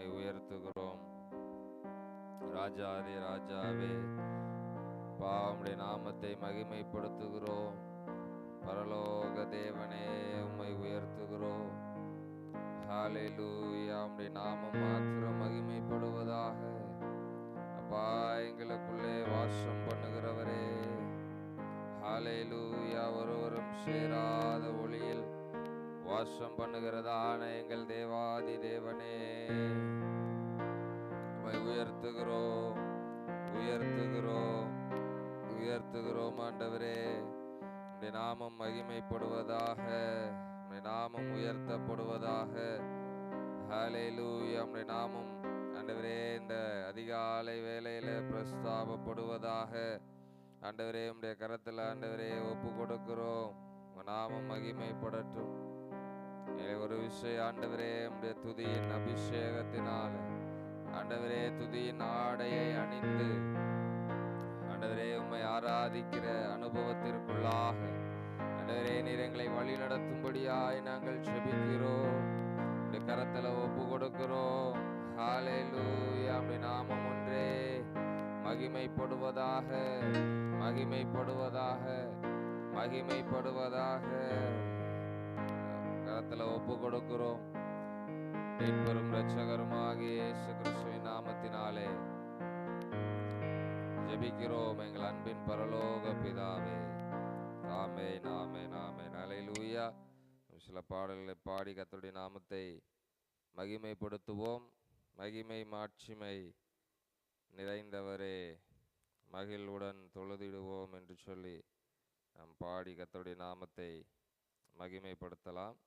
உம்மை உயர்த்துகிறோம். ராஜாதி ராஜாவே பாவமுடைய நாமத்தை மகிமைப்படுத்துகிறோம். பரலோக தேவனே உம்மை உயர்த்துகிறோம். ஹalleluya நாமம் மாத்திரம் மகிமைப்படுவதாக. அப்பா எங்களுக்குள்ளே வாசம் பண்ணுகிறவரே. ஹாலேலூயா ஒருவரும் சேராத ஒளியில் வாசம் பண்ணுகிறதான எங்கள் தேவாதி தேவனே. உம்மை உயர்த்துகிறோம் உயர்த்துகிறோம் உயர்த்துகிறோம் ஆண்டவரே. உடைய நாமம் மகிமைப்படுவதாக உடைய நாமம் உயர்த்தப்படுவதாக. ஹalleluya உடைய நாமம் ஆண்டவரே இந்த அதிகாலை வேலையில் பிரஸ்தாபப்படுவதாக. ஆண்டவரே உடைய கரத்தில் ஆண்டவரே ஒப்பு கொடுக்கிறோம். நாமம் மகிமைப்படட்டும். ஏ, ஒரு விஷயம் ஆண்டவரே உடைய துதியின் அபிஷேகத்தினால. ஆண்டவரே துதியின் ஆடையை அணிந்து ஆண்டவரே உம்மை ஆராதிக்கிற அனுபவத்திற்குள்ளாக ஆண்டவரே நீர் எங்களை வழி நடத்தும்படியாய் நாங்கள் செபிக்கிறோம். கரத்துல ஒப்பு கொடுக்கிறோம். ஹalleluya அப்படி நாமம் ஒன்றே. மகிமைப்படுவதாக மகிமைப்படுவதாக மகிமைப்படுவதாக. கரத்துல ஒப்பு கொடுக்கிறோம். மீட்பெரும் இரட்சகருமாகிய இயேசு கிறிஸ்துவின் நாமத்தினாலே. ஜெபிக்கிறோம் எங்கள் அன்பின் பரலோக பிதாவே. நாமே நாமே நாமே நலையிலூயா சில பாடல்களை பாடி கத்தருடைய நாமத்தை மகிமைப்படுத்துவோம். மகிமை மாட்சிமை நிறைந்தவரே. மகிழ்வுடன் தொழுதிடுவோம் என்று சொல்லி நாம் பாடி கத்தருடைய நாமத்தை மகிமைப்படுத்தலாம்.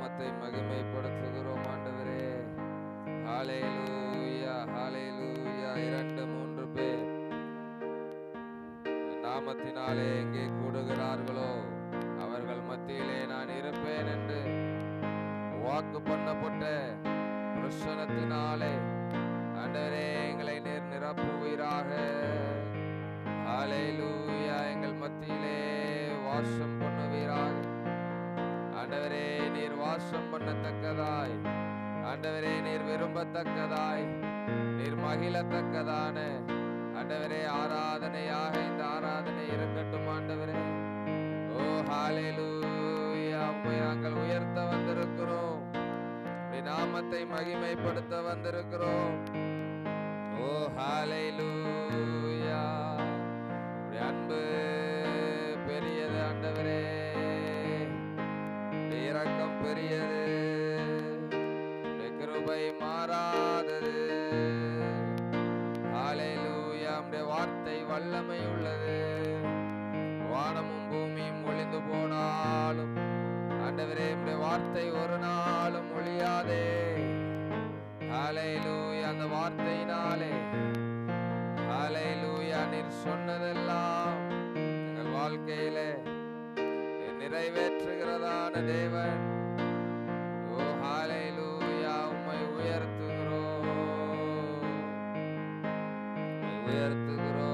நாமத்தை மகிமைப்படுத்துகிறோம் ஆண்டவரே. ஹாலே லூயா ஹாலே லூயா இரண்டு மூன்று பேர். நாமத்தினாலே எங்கே கூடுகிறார்களோ மகிமைப்படுத்த வந்திருக்கிறோம். ஓ ஹாலை லூயா அன்பு பெரியது ஆண்டவரே. இரக்கம் பெரியது. கிருபை மாறாதது. ஹalleluya. உம்முடைய வார்த்தை வல்லமை உள்ளது. வானமும் பூமியும் ஒளிந்து போனாலும் ஆண்டவரே உம்முடைய வார்த்தை ஒரு நாளும் ஒழியாதே. அந்த வார்த்தையினாலே. ஹalleluya நீர் சொன்னதெல்லாம் எங்கள் வாழ்க்கையிலே நிறைவேற்றுகிறதான தேவன். ஓ லூயா உம்மை உயர்த்துகிறோம். உயர்த்துகிறோம்.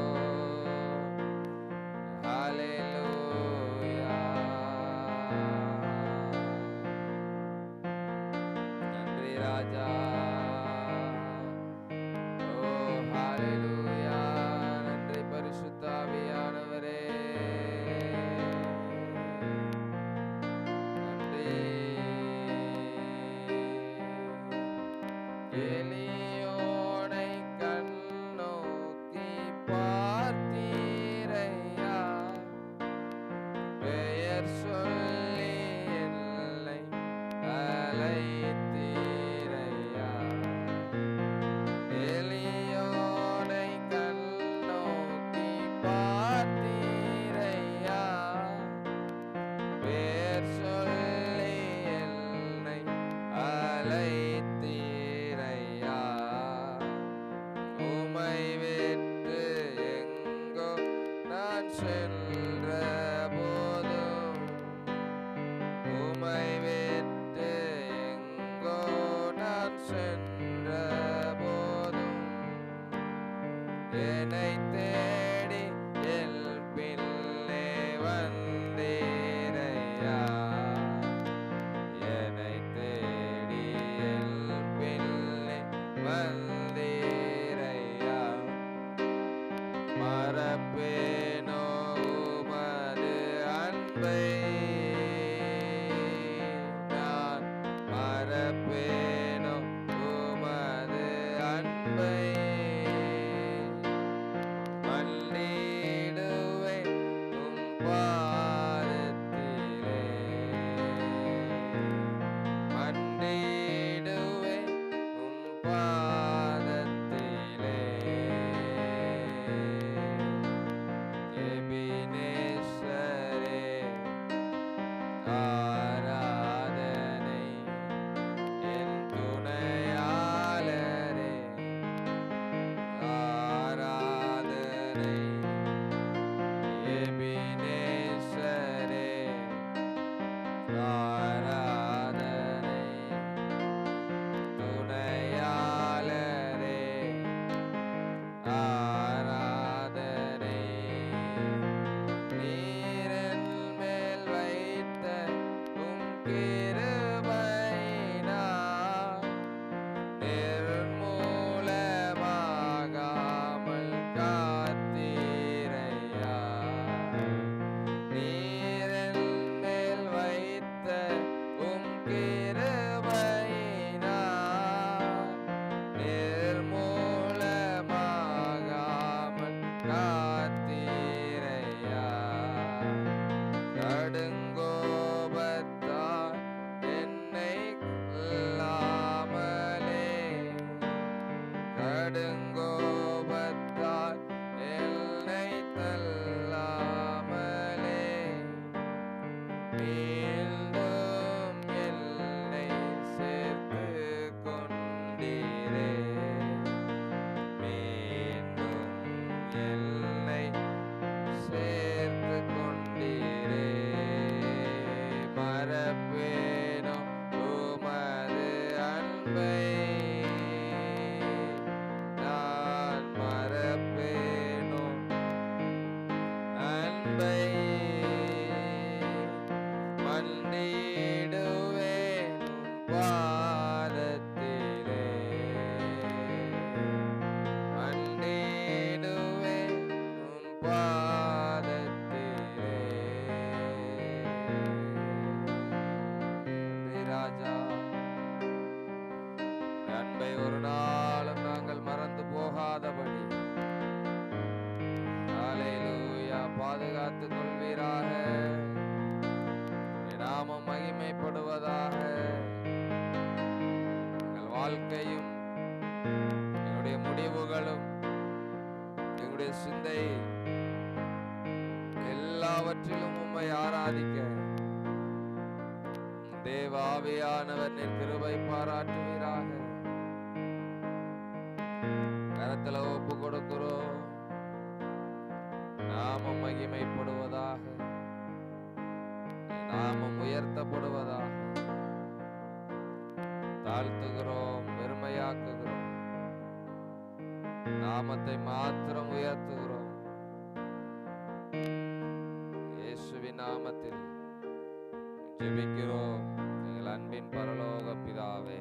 எங்களுடைய எல்லாவற்றிலும் உம்மை ஆராதிக்க. தேவாவியானவர் நீர் கிருபை பாராட்டுவீராக. கரத்துல ஒப்பு கொடுக்கிறோம். நாமம் மகிமைப்படுவதாக. நாமம் உயர்த்தப்படுவதாக. தாழ்த்துகிறோம் பெருமையாக்குகிறோம். நாமத்தை மாத்திரம் உயர்த்துகிறோம். இயேசுவின் நாமத்தில் ஜெபிக்கிறோம். எங்கள் அன்பின் பரலோக பிதாவே.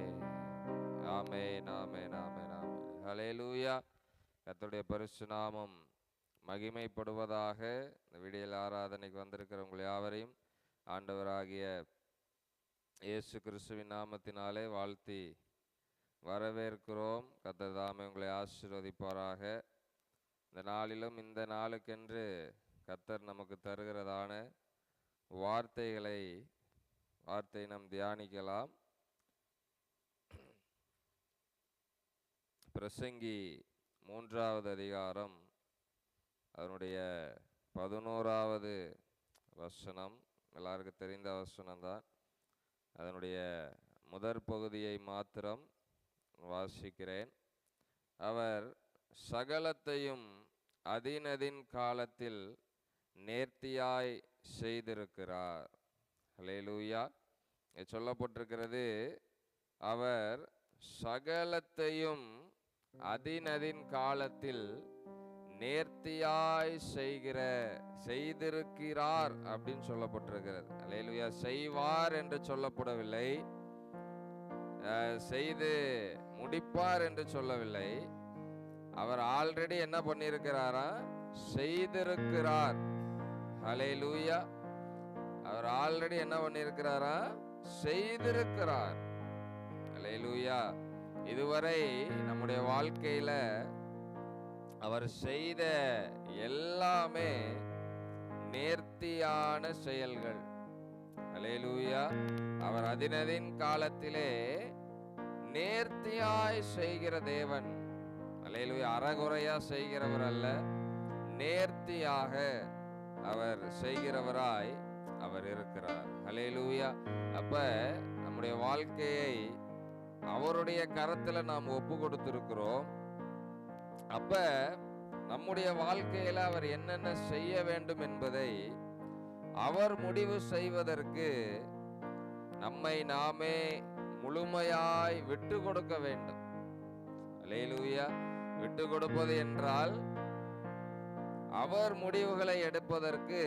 ஆமே நாமே நாமே நாமே ஹலே லூயா கத்துடைய பரிசு நாமம் மகிமைப்படுவதாக இந்த விடியல் ஆராதனைக்கு வந்திருக்கிறவங்க யாவரையும் ஆண்டவராகிய இயேசு கிறிஸ்துவின் நாமத்தினாலே வாழ்த்தி வரவேற்கிறோம். கத்தர் தாமே உங்களை ஆசீர்வதிப்பாராக. இந்த நாளிலும் இந்த நாளுக்கென்று கத்தர் நமக்கு தருகிறதான வார்த்தைகளை வார்த்தை நாம் தியானிக்கலாம். பிரசங்கி மூன்றாவது அதிகாரம் அதனுடைய பதினோராவது வசனம். எல்லாருக்கும் தெரிந்த வசனம்தான். அதனுடைய முதற் பகுதியை மாத்திரம் வாசிக்கிறேன். அவர் சகலத்தையும் அதினதின் காலத்தில் நேர்த்தியாய் செய்திருக்கிறார். ஹலேலூயா சொல்லப்பட்டிருக்கிறது அவர் சகலத்தையும் அதினதின் காலத்தில் நேர்த்தியாய் செய்கிற செய்திருக்கிறார் அப்படின்னு சொல்லப்பட்டிருக்கிறது. அலையலுயா செய்வார் என்று சொல்லப்படவில்லை. அஹ், செய்து முடிப்பார் என்று சொல்லவில்லை. அவர் ஆல்ரெடி என்ன பண்ணியிருக்கிறாரா? செய்திருக்கிறார். ஹalleluya அவர் ஆல்ரெடி என்ன பண்ணியிருக்கிறாரா? செய்திருக்கிறார். ஹalleluya இதுவரை நம்முடைய வாழ்க்கையில அவர் செய்த எல்லாமே நேர்த்தியான செயல்கள். அலேலூயா அவர் அதினதின் காலத்திலே நேர்த்தியாய் செய்கிற தேவன். ஹalleluya அறகுறையா செய்கிறவர் அல்ல. நேர்த்தியாக அவர் செய்கிறவராய் அவர் இருக்கிறார். ஹலேலூயா அப்ப நம்முடைய வாழ்க்கையை அவருடைய கரத்துல நாம் ஒப்பு கொடுத்திருக்கிறோம். அப்ப நம்முடைய வாழ்க்கையில அவர் என்னென்ன செய்ய வேண்டும் என்பதை அவர் முடிவு செய்வதற்கு நம்மை நாமே முழுமையாய் விட்டு கொடுக்க வேண்டும். அல்லேலூயா. விட்டு கொடுப்பது என்றால் அவர் முடிவுகளை எடுப்பதற்கு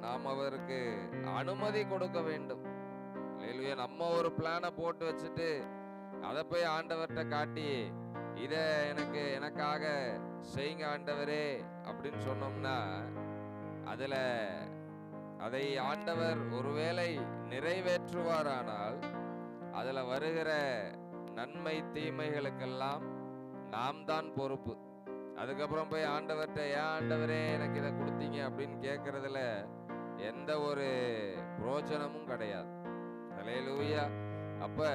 நாம் அவருக்கு அனுமதி கொடுக்க வேண்டும். அல்லேலூயா. நம்ம ஒரு பிளானை போட்டு வச்சுட்டு அதை போய் ஆண்டவர்கிட்ட காட்டி இதை எனக்கு எனக்காக செய்யுங்க ஆண்டவரே அப்படின்னு சொன்னோம்னா அதுல அதை ஆண்டவர் ஒருவேளை நிறைவேற்றுவாரானால் அதுல வருகிற நன்மை தீமைகளுக்கெல்லாம் நாம் தான் பொறுப்பு. அதுக்கப்புறம் போய் ஆண்டவர்கிட்ட ஏன் ஆண்டவரே எனக்கு இதை கொடுத்தீங்க? அப்படின்னு கேட்கறதுல எந்த ஒரு புரோஜனமும் கிடையாது. தலையிலூயா அப்ப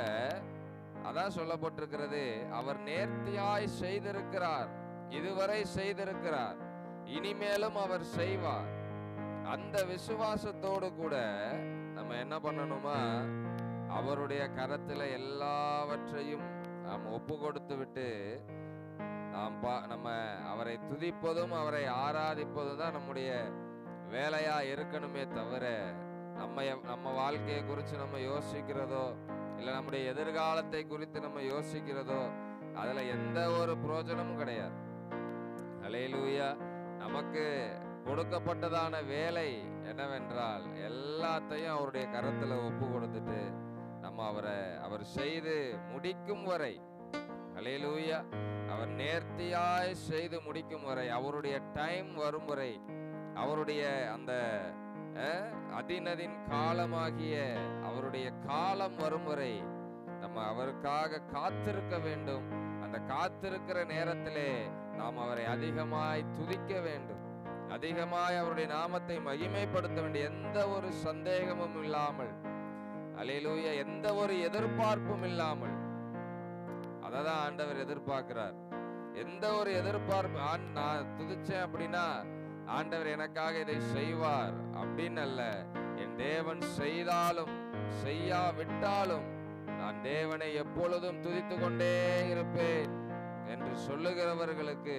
அதான் சொல்லப்பட்டிருக்கிறது அவர் நேர்த்தியாய் செய்திருக்கிறார். இதுவரை செய்திருக்கிறார். இனிமேலும் அவர் செய்வார். அந்த விசுவாசத்தோடு கூட நம்ம என்ன பண்ணணுமா அவருடைய கரத்துல எல்லாவற்றையும் நாம் ஒப்பு கொடுத்து விட்டு நாம் பா நம்ம அவரை துதிப்பதும் அவரை ஆராதிப்பதும் தான் நம்முடைய வேலையா இருக்கணுமே தவிர நம்ம நம்ம வாழ்க்கையை குறித்து நம்ம யோசிக்கிறதோ இல்லை நம்முடைய எதிர்காலத்தை குறித்து நம்ம யோசிக்கிறதோ அதில் எந்த ஒரு பிரயோஜனமும் கிடையாது. அலையிலூயா நமக்கு கொடுக்கப்பட்டதான வேலை என்னவென்றால் எல்லாத்தையும் அவருடைய கரத்தில் ஒப்பு கொடுத்துட்டு நம்ம அவரை அவர் செய்து முடிக்கும் வரை அலையலூயா அவர் நேர்த்தியாய் செய்து முடிக்கும் வரை அவருடைய டைம் வரும் வரை அவருடைய அந்த அதினதின் காலமாகிய அவருடைய காலம் வரும் வரை நம்ம அவருக்காக காத்திருக்க வேண்டும். அந்த காத்திருக்கிற நேரத்திலே நாம் அவரை அதிகமாய் துதிக்க வேண்டும். அதிகமாய் அவருடைய நாமத்தை மகிமைப்படுத்த வேண்டிய எந்த ஒரு சந்தேகமும் இல்லாமல் அலையிலூயா எந்த ஒரு எதிர்பார்ப்பும் இல்லாமல். அததான் ஆண்டவர் எதிர்பார்க்கிறார். எந்த ஒரு எதிர்பார்ப்பு நான் துதிச்சேன் அப்படின்னா ஆண்டவர் எனக்காக இதை செய்வார். அப்படின்னு அல்ல. என் தேவன் செய்தாலும் செய்யாவிட்டாலும் நான் தேவனை எப்பொழுதும் துதித்து கொண்டே இருப்பேன் என்று சொல்லுகிறவர்களுக்கு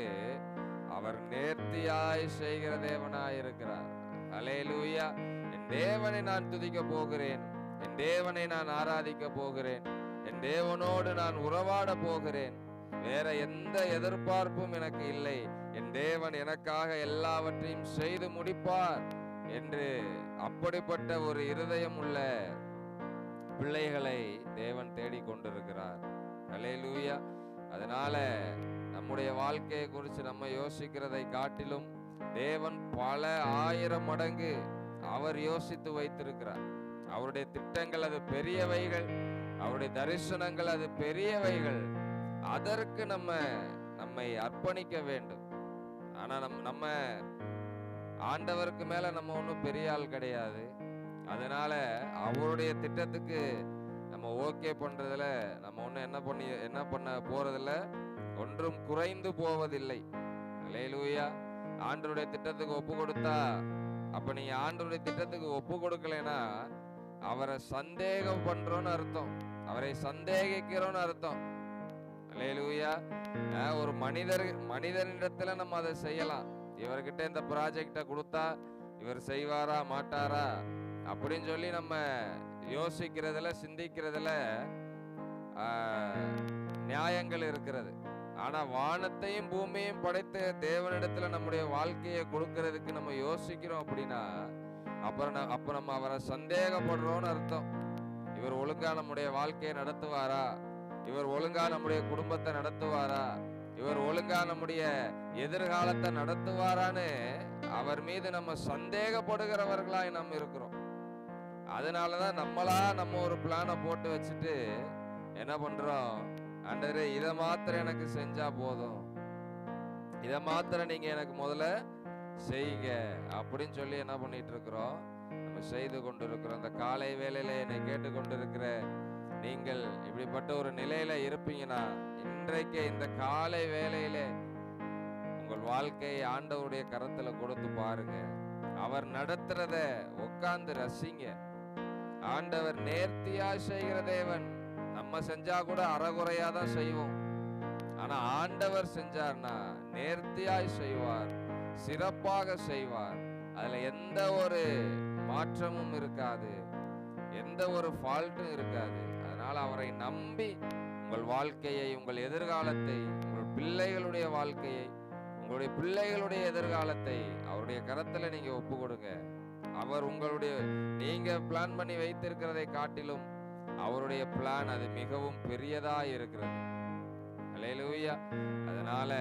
அவர் நேர்த்தியாய் செய்கிற தேவனாய் இருக்கிறார் அலேலூயா என் தேவனை நான் துதிக்க போகிறேன். என் தேவனை நான் ஆராதிக்க போகிறேன். என் தேவனோடு நான் உறவாட போகிறேன். வேற எந்த எதிர்பார்ப்பும் எனக்கு இல்லை. என் தேவன் எனக்காக எல்லாவற்றையும் செய்து முடிப்பார் என்று அப்படிப்பட்ட ஒரு இருதயம் உள்ள பிள்ளைகளை தேவன் தேடிக் கொண்டிருக்கிறார். ஹalleluya. அதனால நம்முடைய வாழ்க்கையை குறித்து நம்ம யோசிக்கிறதை காட்டிலும் தேவன் பல ஆயிரம் மடங்கு அவர் யோசித்து வைத்திருக்கிறார். அவருடைய திட்டங்கள் அது பெரியவைகள். அவருடைய தரிசனங்கள் அது பெரியவைகள். அதற்கு நம்ம நம்மை அர்ப்பணிக்க வேண்டும். ஆனா நம் நம்ம ஆண்டவருக்கு மேல நம்ம ஒன்றும் பெரிய ஆள் கிடையாது. அதனால அவருடைய திட்டத்துக்கு நம்ம ஓகே பண்றதுல நம்ம ஒன்றும் என்ன பண்ணி என்ன பண்ண போறதில்ல. ஒன்றும் குறைந்து போவதில்லை. லேலூயா ஆண்டவருடைய திட்டத்துக்கு ஒப்பு கொடுத்தா அப்ப நீங்க ஆண்டருடைய திட்டத்துக்கு ஒப்பு கொடுக்கலைன்னா அவரை சந்தேகம் பண்றோம்னு அர்த்தம். அவரை சந்தேகிக்கிறோம்னு அர்த்தம். அல்லேலூயா. ஒரு மனிதர் மனிதனிடத்துல நம்ம அதை செய்யலாம். இவர்கிட்ட இந்த ப்ராஜெக்டை கொடுத்தா இவர் செய்வாரா மாட்டாரா? அப்படின்னு சொல்லி நம்ம யோசிக்கிறதுல சிந்திக்கிறதுல நியாயங்கள் இருக்கிறது. ஆனா வானத்தையும் பூமியையும் படைத்த தேவனிடத்துல நம்முடைய வாழ்க்கையை கொடுக்கறதுக்கு நம்ம யோசிக்கிறோம் அப்படின்னா அப்புறம் அப்போ நம்ம அவரை சந்தேகப்படுறோம்னு அர்த்தம். இவர் ஒழுங்கா நம்முடைய வாழ்க்கையை நடத்துவாரா? இவர் ஒழுங்கா நம்முடைய குடும்பத்தை நடத்துவாரா? இவர் ஒழுங்கா நம்முடைய எதிர்காலத்தை நடத்துவாரான்னு அவர் மீது நம்ம சந்தேகப்படுகிறவர்களாய் நம்ம இருக்கிறோம். அதனாலதான் நம்மளா நம்ம ஒரு பிளானை போட்டு வச்சுட்டு என்ன பண்றோம்? அண்டரே இதை மாத்திரம் எனக்கு செஞ்சா போதும். இதை மாத்திரம் நீங்க எனக்கு முதல்ல செய்யுங்க அப்படின்னு சொல்லி என்ன பண்ணிட்டு இருக்கிறோம் நம்ம செய்து கொண்டு இருக்கிறோம் இந்த காலை வேலையில என்னை கேட்டு கொண்டு இருக்கிற நீங்கள் இப்படிப்பட்ட ஒரு நிலையில இருப்பீங்கன்னா இன்றைக்கு இந்த காலை வேலையில உங்கள் வாழ்க்கையை ஆண்டவருடைய கரத்துல கொடுத்து பாருங்க. அவர் நடத்துறத உட்கார்ந்து ரசிங்க. ஆண்டவர் நேர்த்தியா செய்கிற தேவன் நம்ம செஞ்சா கூட அறகுறையா தான் செய்வோம். ஆனா ஆண்டவர் செஞ்சார்னா நேர்த்தியாய் செய்வார். சிறப்பாக செய்வார். அதில் எந்த ஒரு மாற்றமும் இருக்காது. எந்த ஒரு ஃபால்ட்டும் இருக்காது. அதனால் அவரை நம்பி உங்கள் வாழ்க்கையை உங்கள் எதிர்காலத்தை உங்கள் பிள்ளைகளுடைய வாழ்க்கையை உங்களுடைய பிள்ளைகளுடைய எதிர்காலத்தை அவருடைய கரத்தில் நீங்கள் ஒப்பு கொடுங்க அவர் உங்களுடைய நீங்கள் பிளான் பண்ணி வைத்திருக்கிறதை காட்டிலும் அவருடைய பிளான் அது மிகவும் பெரியதாக இருக்கிறது. அல்லேலூயா அதனால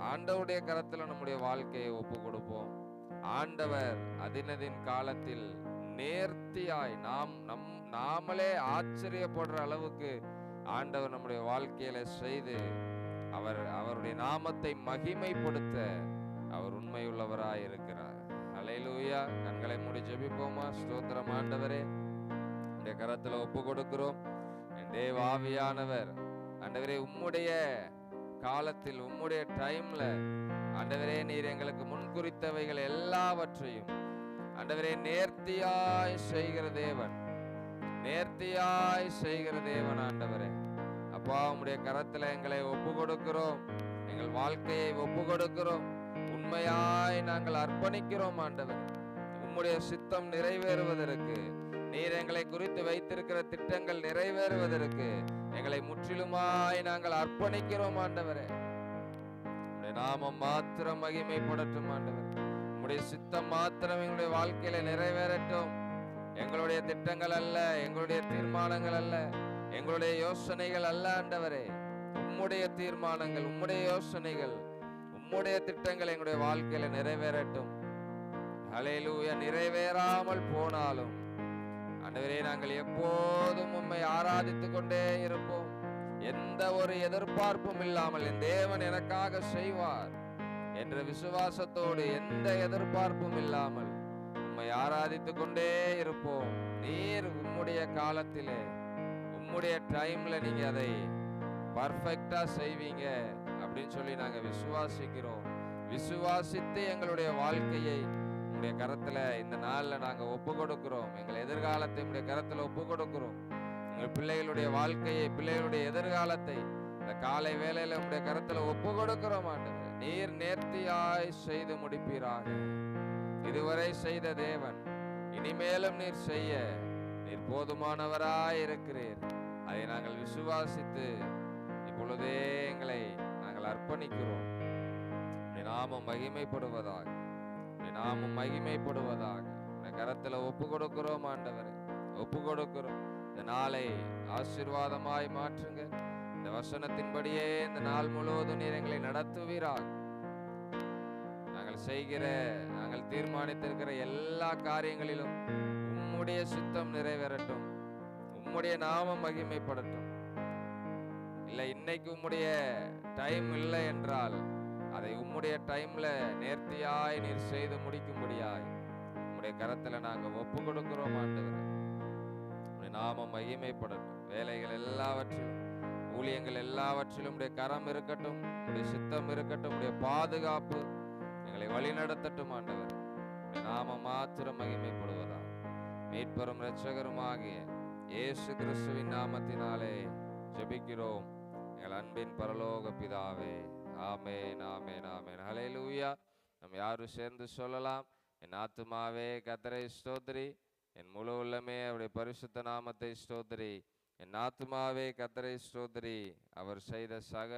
ஆண்டவருடைய கரத்துல நம்முடைய வாழ்க்கையை ஒப்பு கொடுப்போம் ஆண்டவர் அதினதின் காலத்தில் நேர்த்தியாய் நாம் நம் நாமளே ஆச்சரியப்படுற அளவுக்கு ஆண்டவர் நம்முடைய வாழ்க்கையில செய்து அவர் அவருடைய நாமத்தை மகிமைப்படுத்த அவர் உண்மையுள்ளவராய் இருக்கிறார். அலையிலூயா கண்களை மூடி ஜெபிப்போமா? ஸ்தோத்திரம் ஆண்டவரே. இந்த கரத்துல ஒப்பு கொடுக்கிறோம் என் தேவ ஆண்டவரே உம்முடைய காலத்தில் உம்முடைய டைம்ல ஆண்டவரே நீர் எங்களுக்கு முன்குறித்தவைகள் எல்லாவற்றையும் ஆண்டவரே நேர்த்தியாய் செய்கிற தேவன். நேர்த்தியாய் செய்கிற தேவன் ஆண்டவரே. அப்பா உம்முடைய கரத்துல எங்களை ஒப்பு கொடுக்கிறோம் எங்கள் வாழ்க்கையை ஒப்பு கொடுக்கிறோம் உண்மையாய் நாங்கள் அர்ப்பணிக்கிறோம் ஆண்டவர். உம்முடைய சித்தம் நிறைவேறுவதற்கு நீர் எங்களை குறித்து வைத்திருக்கிற திட்டங்கள் நிறைவேறுவதற்கு எங்களை முற்றிலுமாய் நாங்கள் அர்ப்பணிக்கிறோம் ஆண்டவரே. நாமம் மாத்திரம் மகிமைப்படட்டும் ஆண்டவர். உங்களுடைய சித்தம் மாத்திரம் எங்களுடைய வாழ்க்கையில நிறைவேறட்டும். எங்களுடைய திட்டங்கள் அல்ல எங்களுடைய தீர்மானங்கள் அல்ல எங்களுடைய யோசனைகள் அல்ல ஆண்டவரே. உம்முடைய தீர்மானங்கள் உம்முடைய யோசனைகள் உம்முடைய திட்டங்கள் எங்களுடைய வாழ்க்கையில நிறைவேறட்டும். அலையிலூய நிறைவேறாமல் போனாலும் ஆண்டவரே நாங்கள் எப்போதும் உம்மை ஆராதித்துக் கொண்டே இருப்போம். எந்த ஒரு எதிர்பார்ப்பும் இல்லாமல் என் தேவன் எனக்காக செய்வார் என்ற விசுவாசத்தோடு எந்த எதிர்பார்ப்பும் இல்லாமல் உம்மை ஆராதித்துக் கொண்டே இருப்போம். நீர் உம்முடைய காலத்திலே உம்முடைய டைம்ல நீங்க அதை பர்ஃபெக்டா செய்வீங்க அப்படின்னு சொல்லி நாங்க விசுவாசிக்கிறோம். விசுவாசித்து எங்களுடைய வாழ்க்கையை உங்களுடைய கரத்துல இந்த நாள்ல நாங்க ஒப்பு கொடுக்கிறோம் எங்கள் எதிர்காலத்தை உங்களுடைய கரத்துல ஒப்பு கொடுக்கிறோம் எங்கள் பிள்ளைகளுடைய வாழ்க்கையை பிள்ளைகளுடைய எதிர்காலத்தை இந்த காலை வேலையில உங்களுடைய கரத்துல ஒப்பு கொடுக்கிறோம் நீர் நேர்த்தியாய் செய்து முடிப்பீராக. இதுவரை செய்த தேவன் இனிமேலும் நீர் செய்ய நீர் போதுமானவராய் இருக்கிறீர். அதை நாங்கள் விசுவாசித்து இப்பொழுதே எங்களை நாங்கள் அர்ப்பணிக்கிறோம். நாமம் மகிமைப்படுவதாக. நாம் மகிமைப்படுவதாக. கரத்தில் ஒப்பு கொடுக்கிறோம் ஆண்டவரே. ஒப்பு கொடுக்கிறோம் இந்த நாளை ஆசீர்வாதமாய் மாற்றுங்க. இந்த வசனத்தின்படியே இந்த நாள் முழுவதும் நீர் எங்களை நடத்துவீராக. நாங்கள் செய்கிற நாங்கள் தீர்மானித்திருக்கிற எல்லா காரியங்களிலும் உம்முடைய சித்தம் நிறைவேறட்டும். உம்முடைய நாமம் மகிமைப்படட்டும். இல்லை இன்னைக்கு உம்முடைய டைம் இல்லை என்றால் அதை உம்முடைய டைம்ல நேர்த்தியாய் நீர் செய்து முடிக்கும்படியாய் உம்முடைய கரத்துல நாங்க ஒப்பு கொடுக்கிறோம் ஆண்டவரே நாமம் மகிமைப்படட்டும். வேலைகள் எல்லாவற்றிலும் ஊழியங்கள் எல்லாவற்றிலும் உடைய கரம் இருக்கட்டும் உடைய சித்தம் இருக்கட்டும் உடைய பாதுகாப்பு எங்களை வழிநடத்தட்டும் ஆண்டவர். நாம மாத்திரம் மகிமைப்படுவதா மீட்பெரும் இரட்சகருமாகிய இயேசு கிறிஸ்துவின் நாமத்தினாலே ஜெபிக்கிறோம். எங்கள் அன்பின் பரலோக பிதாவே. ஆமேன் ஆமேன் ஆமேன். ஹலே லூயா நம்ம யாரும் சேர்ந்து சொல்லலாம்? என் ஆத்துமாவே கத்தரை ஸ்தோத்ரி. என் முழு உள்ளமே அவருடைய பரிசுத்த நாமத்தை ஸ்தோத்ரி. என் ஆத்துமாவே கத்தரை ஸ்தோத்ரி. அவர் செய்த சக